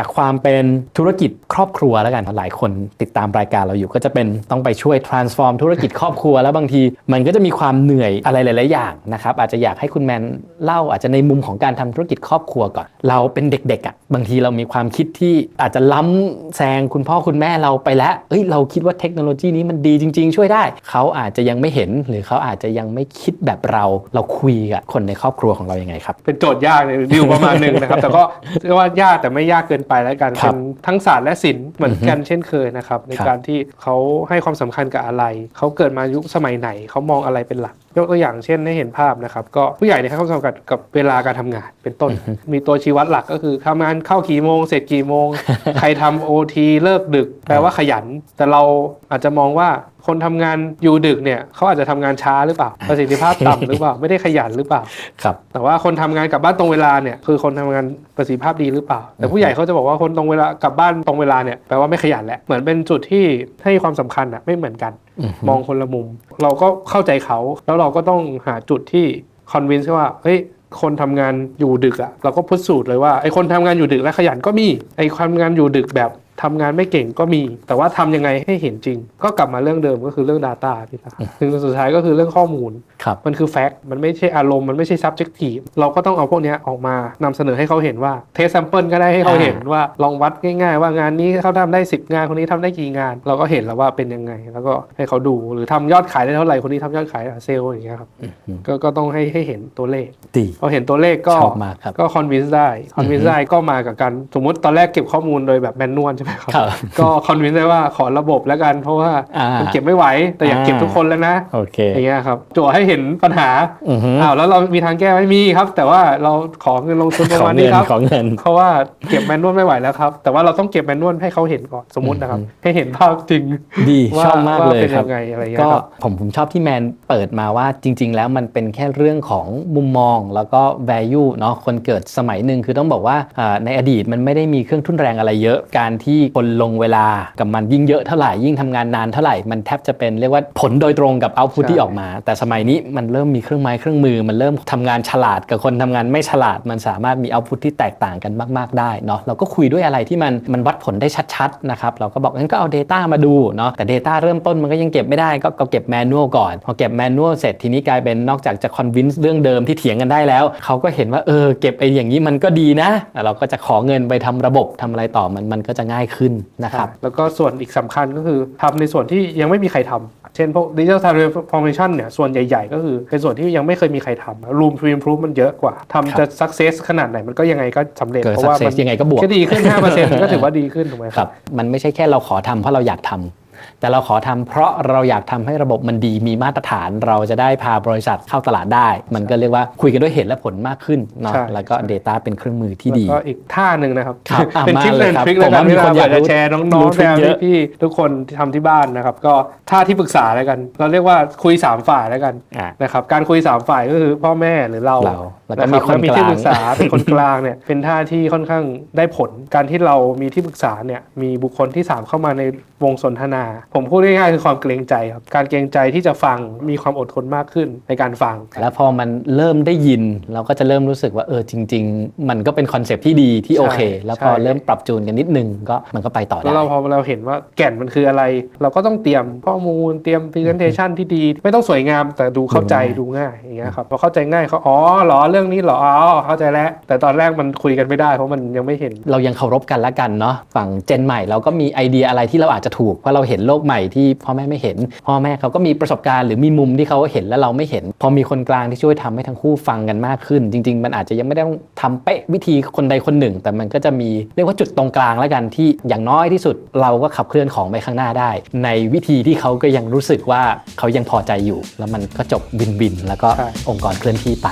จากความเป็นธุรกิจครอบครัวแล้วกันหลายคนติดตามรายการเราอยู่ก็จะเป็นต้องไปช่วย transform ธุรกิจครอบครัว แล้วบางทีมันก็จะมีความเหนื่อยอะไรหลาย ๆ อย่างนะครับอาจจะอยากให้คุณแมนเล่าอาจจะในมุมของการทำธุรกิจครอบครัวก่อน เราเป็นเด็ก ๆอะบางทีเรามีความคิดที่อาจจะล้ำแซงคุณพ่อคุณแม่เราไปแล้วเอ้ยเราคิดว่าเทคโนโลยีนี้มันดีจริง ๆ ช่วยได้ เขาอาจจะยังไม่เห็นหรือเขาอาจจะยังไม่คิดแบบเราเราคุยกับคนในครอบครัวของเรายังไงครับเป็นโจทย์ยากเลยดิวประมาณหนึ่งนะครับแต่ก็เรียกว่ายากแต่ไม่ยากเกินไปแล้วกันครัเป็บนทั้งศาสตร์และศิลป์เหมือนกันเช่นเคยนะครับ ในครับ การที่เขาให้ความสำคัญกับอะไร เขาเกิดมายุคสมัยไหน เขามองอะไรเป็นหลักยกตัวอย่างเช่นให้เห็นภาพนะครับก็ผู้ใหญ่เนี่ยให้ความสำคัญกับเวลาการทำงานเป็นต้น มีตัวชี้วัดหลักก็คือทำงานเข้ากี่โมง เสร็จกี่โมง ใครทำโอทีเลิกดึก แปลว่าขยัน แต่เราอาจจะมองว่าคนทำงานอยู่ดึกเนี่ยเขาอาจจะทำงานช้าหรือเปล่าประสิทธิภาพต่ำหรือเปล่าไม่ได้ขยันหรือเปล่า ครับ แต่ว่าคนทำงานกลับบ้านตรงเวลาเนี่ยคือคนทำงานประสิทธิภาพดีหรือเปล่า แต่ผู้ใหญ่เขาจะบอกว่าคนตรงเวลากลับบ้านตรงเวลาเนี่ยแปลว่าไม่ขยันแหละเหมือนเป็นจุดที่ให้ความสำคัญอะไม่เหมือนกันอือฮึมองคนละมุม เราก็เข้าใจเขา แล้วเราก็ต้องหาจุดที่คอนวินส์ว่าเฮ้ยคนทำงานอยู่ดึกอะเราก็พูดสูตรเลยว่าไอ้คนทำงานอยู่ดึกและขยันก็มีไอ้ทำงานอยู่ดึกแบบ ทำงานไม่เก่งก็มี แต่ว่าทำยังไงให้เห็นจริง ก็กลับมาเรื่องเดิมก็คือเรื่อง Data พี่ตาถึงสุดท้ายก็คือเรื่องข้อมูลครับมันคือแฟกต์มันไม่ใช่อารมณ์มันไม่ใช่ subjective เราก็ต้องเอาพวกเนี้ยออกมานำเสนอให้เขาเห็นว่าเทส sample ก็ได้ให้เขาเห็นว่าลองวัดง่าย ๆ ว่างานนี้เขาทำได้ 10 งานคนนี้ทำได้กี่งาน เราก็เห็นแล้วว่าเป็นยังไง แล้วก็ให้เขาดูหรือทำยอดขายได้เท่าไหร่คนนี้ทำยอดขายเซลล์อย่างเงี้ยครับก็ก็ต้องให้ให้เห็นตัวเลขดีพอเห็นตัวเลขก็ชอบมากครับก็ convince ได้ convince ได้ก็มากับการสมมติตอนแรกเก็บข้อมูลโดยแบบแมนนวลใช่ไหมครับครับก็ convince ได้ว่าขอระบบแล้วกันเพราะว่าอ่ามัมันเก็บไม่ไหวแต่อยากเก็บทุกคนแล้วนะโอเคอย่างเงี้ยครับจั่วให้เห็นปัญหาอือฮึอ้าวแล้วเรามีทางแก้ไหม่มีครับ แต่ว่าเราขอเงินลงทุนประขอมาณเงินี้นครับขอเงินเพราะว่าเก็บแมนนวลไม่ไหวแล้วครับ แต่ว่าเราต้องเก็บแมนนวลให้เขาเห็นก่อนสมมตินะครับ ให้เห็นภาพจริงดีว่าชอบมากว่าเลยเป็นครัยับงไงอะไรเงี้ยก็ครับผมผมชอบที่แมนเปิดมาว่าจริง ๆ แล้วมันเป็นแค่เรื่องของมุมมองแล้วก็ value เนาะคนเกิดสมัยหนึ่งคือต้องบอกว่าอ่าในอดีตมันไม่ได้มีเครื่องทุนแรงอะไรเยอะการที่คนลงเวลากับมันยิ่งเยอะเท่าไหร่ยิ่งทำงานนานเท่าไหร่มันแทบจะเป็นเรียกว่าผลโดยตรงกับเอาพุทใช่ที่ออกมา แต่สมัยนี้มันเริ่มมีเครื่องไม้เครื่องมือ มันเริ่มทำงานฉลาดกับคนทำงานไม่ฉลาด มันสามารถมีเอาพุทที่แตกต่างกันมาก ๆ ได้เนาะเราก็คุยด้วยอะไรที่มันมันวัดผลได้ชัดๆนะครับเราก็บอกงั้นก็เอา Data มาดูเนาะแต่ Data เริ่มต้นมันก็ยังเก็บไม่ได้ก็ก็เก็บแมนนวลก่อนพอเก็บแมนนวลเสร็จทีนี้กลายเป็นนอกจากจะคอนวินส์เรื่องเดิมที่เถียงกันได้แล้วเขาก็เห็นว่าเออเก็บไอ้อย่างนี้มันก็ดีนะแล้วเราก็จะขอเงินไปทำระบบทำอะไรต่อมันมันก็จะง่ายขึ้นนะครับ แล้วก็ส่วนอีกสำคัญก็คือทำในส่วนที่ยังไม่มีใครทำเช่นพวก digital transformation เนี่ยส่วนใหญ่ๆ ก็คือเป็นส่วนที่ยังไม่เคยมีใครทำ room to improve มันเยอะกว่าทำจะ success ขนาดไหนมันก็ยังไงก็สำเร็จเกิดเพราะว่า success มัยังไงก็บวกแค่ดีขึ้น 5%ก็ถือว่าดีขึ้นถูกไหมครับ มันไม่ใช่แค่เราขอทำเพราะเราอยากทำ แต่เราขอทำเพราะเราอยากทำให้ระบบมันดีมีมาตรฐานเราจะได้พาบริษัทเข้าตลาดได้ มันก็เรียกว่าคุยกันด้วยเหตุและผลมากขึ้นเนาะใช่แล้วก็ Data เป็นเครื่องมือที่ดีแล้วก็อีกท่าหนึ่งนะครับครับอะเป็นมาทริคเลเลยยครับทริคผเลยมกัว่านมีที่คนเราอยากจะรู้แชร์น้รู้องทริๆคแชเยร์อะพี่ๆทุกคนที่ทำที่บ้านนะครับ ก็ท่าที่ปรึกษาแล้วกัน เราเรียกว่าคุย 3 ฝ่ายแล้วกันอะนะครับการคุย 3 ฝ่ายก็คือพ่อแม่หรือเราเราแล้วก็ะรับมีคนแล้วมีกลางที่ปรึกษาเป็นคนกลางเนี่ยเป็นท่าที่ค่อนข้างได้ผลการที่เรามีที่ปรึกษาเนี่ยมีบุคคลที่ 3 เข้ามาในวงสนทนาผมพูดง่ายๆคือความเกรงใจครับ การเกรงใจที่จะฟังมีความอดทนมากขึ้นในการฟัง แล้วพอมันเริ่มได้ยิน เราก็จะเริ่มรู้สึกว่าเออจริง ๆ มันก็เป็นคอนเซปต์ที่ดีที่โอเคใช่แล้วพอใช่เริ่มปรับจูนกันนิดนึงก็มันก็ไปต่อแล้ได้วเราพอเราเห็นว่าแก่นมันคืออะไร เราก็ต้องเตรียมข้อมูลเตรียม presentation ที่ดี ไม่ต้องสวยงามแต่ดูเข้าใจดูดูง่ายง่ายอย่างเงี้ยครับพอเข้าใจง่ายเขาอ๋อเหรอเรื่องนี้เหรออ๋อเข้าใจแล้ว แต่ตอนแรกมันคุยกันไม่ได้ เพราะมันยังไม่เห็น เรายังเคารพกันละกันเนาะฝั่งเจนใหม่เราก็มีไอเดียอะไรที่เราอาจจะถูกเพราะเราเห็นโลกใหม่ที่พ่อแม่ไม่เห็น พ่อแม่เขาก็มีประสบการณ์หรือมีมุมที่เขาเห็นแล้วเราไม่เห็น พอมีคนกลางที่ช่วยทำให้ทั้งคู่ฟังกันมากขึ้น จริง ๆ มันอาจจะยังไม่ได้ต้องทำเป๊ะวิธีคนใดคนหนึ่ง แต่มันก็จะมีเรียกว่าจุดตรงกลางแล้วกันที่อย่างน้อยที่สุดเราก็ขับเคลื่อนของไปข้างหน้าได้ ในวิธีที่เขาก็ยังรู้สึกว่าเขายังพอใจอยู่ แล้วมันก็จบบินบินๆแล้วก็ใช่องค์กรเคลื่อนที่ไป